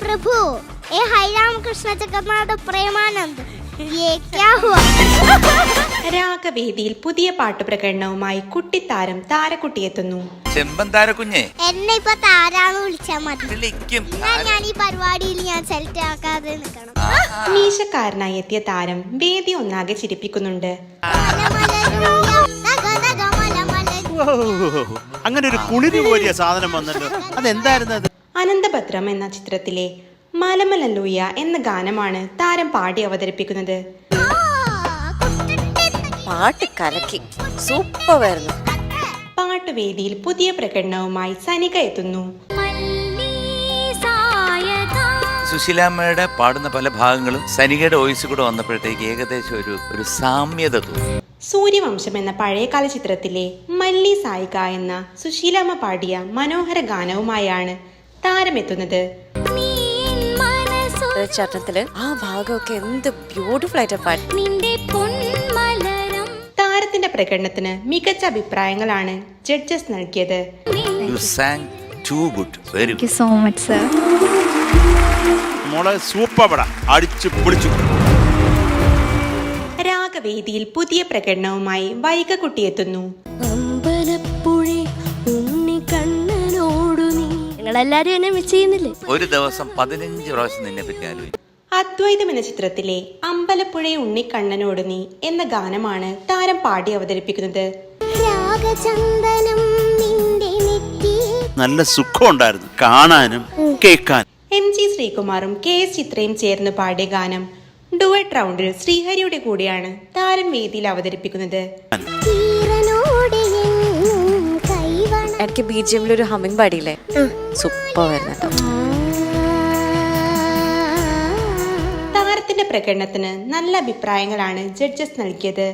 प्रभु ए high Ram Krishna Jagannath Premanand ये क्या हुआ രാഗവേദിയിൽ പുതിയ പാട്ടുപ്രകടനവുമായി കുട്ടിത്താരം താരക്കുട്ടി എത്തുന്നു ചെമ്പന്താര കുഞ്ഞെ എന്നെ ഇപ്പൊ താരാന്ന് വിളിച്ചാ മതി വിളിക്കും എന്നാ ഞാൻ ഈ പരിപാടിയിൽ ഞാൻ സെലക്ട് ആക്കാതെ നിൽക്കണം മീശക്കാരനായി എത്തിയ താരം വേദി ഒന്നാകെ ചിരിപ്പിക്കുന്നുണ്ട് അങ്ങനെ ഒരു കുളിരി പോലിയ സാധനം വന്നല്ലോ അതെന്തായിരുന്നു അത് അനന്തഭദ്രം എന്ന ചിത്രത്തിലെ മലമലല്ലൂയ എന്ന ഗാനമാണ് താരം പാടി അവതരിപ്പിക്കുന്നത്. പാട്ട് കലക്കി. സൂപ്പറായിരുന്നു. പാട്ടുവേദിയിൽ പുതിയ പ്രകടനവുമായി സനിക എത്തുന്നു. സുശീലാമ്മയുടെ പാടുന്ന പല ഭാഗങ്ങളും സനികയുടെ വോയിസ് കൂടെ വന്നപ്പോഴത്തേക്ക് ഏകദേശം ഒരു ഒരു സാമ്യത തോന്നി. സൂര്യവംശം എന്ന പഴയകാല ചിത്രത്തിലെ മല്ലി സായിക എന്ന സുശീലാമ്മ പാടിയ മനോഹര ഗാനവുമായാണ് താരമെത്തുന്നത് ചട്ടത്തിൽ ആ ഭാഗമൊക്കെ എന്ത് ബ്യൂട്ടിഫുൾ ആയിട്ട് താരത്തിന്റെ പ്രകടനത്തിന് മികച്ച അഭിപ്രായങ്ങളാണ് ജഡ്ജസ് നൽകിയത്. മോളെ സൂപ്പർ അടിച്ചു പൊളിച്ചു. രാഗവേദിയിൽ പുതിയ പ്രകടനവുമായി വൈകക്കുട്ടി എത്തുന്നു. നിങ്ങളെല്ലാരും എന്നെ മിസ് ചെയ്യുന്നില്ലേ? ഒരു ദിവസം പതിനഞ്ച് പ്രാവശ്യം നിന്നെ പറ്റി ആലോചിക്കും അദ്വൈതം എന്ന ചിത്രത്തിലെ അമ്പലപ്പുഴ ഉണ്ണിക്കണ്ണനോട് നീ എന്ന ഗാനമാണ് താരം പാടി അവതരിപ്പിക്കുന്നത്. നല്ല സുഖം ഉണ്ടായിരുന്നു കാണാനും കേൾക്കാനും. എം ജി ശ്രീകുമാറും കെ എസ് ചിത്രയും ചേർന്ന് പാടിയ ഗാനം ഡുവറ്റ് റൗണ്ടിൽ ശ്രീഹരിയുടെ കൂടെയാണ് താരം വേദിയിൽ അവതരിപ്പിക്കുന്നത്. എനിക്ക് ബി ജി എമ്മിൽ ഒരു ഹമ്മിങ് പാടിയില്ലേ? സൂപ്പർ കേട്ടോ താരത്തിന്റെ പ്രകടനത്തിന് നല്ല അഭിപ്രായങ്ങളാണ് ജഡ്ജസ് നൽകിയത്.